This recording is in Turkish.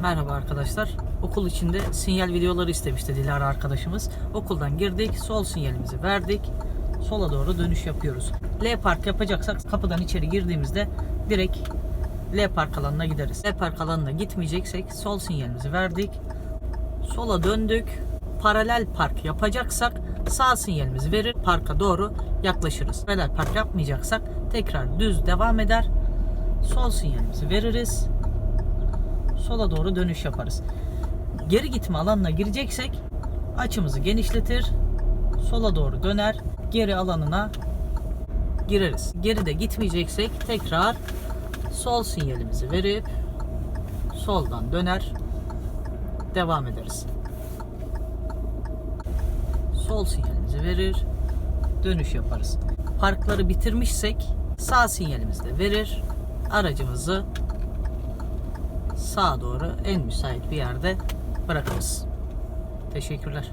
Merhaba arkadaşlar. Okul içinde sinyal videoları istemişti Dilara arkadaşımız. Okuldan girdik, sol sinyalimizi verdik. Sola doğru dönüş yapıyoruz. L park yapacaksak kapıdan içeri girdiğimizde direkt L park alanına gideriz. L park alanına gitmeyeceksek sol sinyalimizi verdik. Sola döndük. Paralel park yapacaksak sağ sinyalimizi verir parka doğru yaklaşırız. Paralel park yapmayacaksak tekrar düz devam eder. Sol sinyalimizi veririz sola doğru dönüş yaparız. Geri gitme alanına gireceksek açımızı genişletir, sola doğru döner, geri alanına gireriz. Geride gitmeyeceksek tekrar sol sinyalimizi verip soldan döner devam ederiz. Sol sinyalimizi verir, dönüş yaparız. Parkları bitirmişsek sağ sinyalimizi de verir, aracımızı sağa doğru en müsait bir yerde bırakırız. Teşekkürler.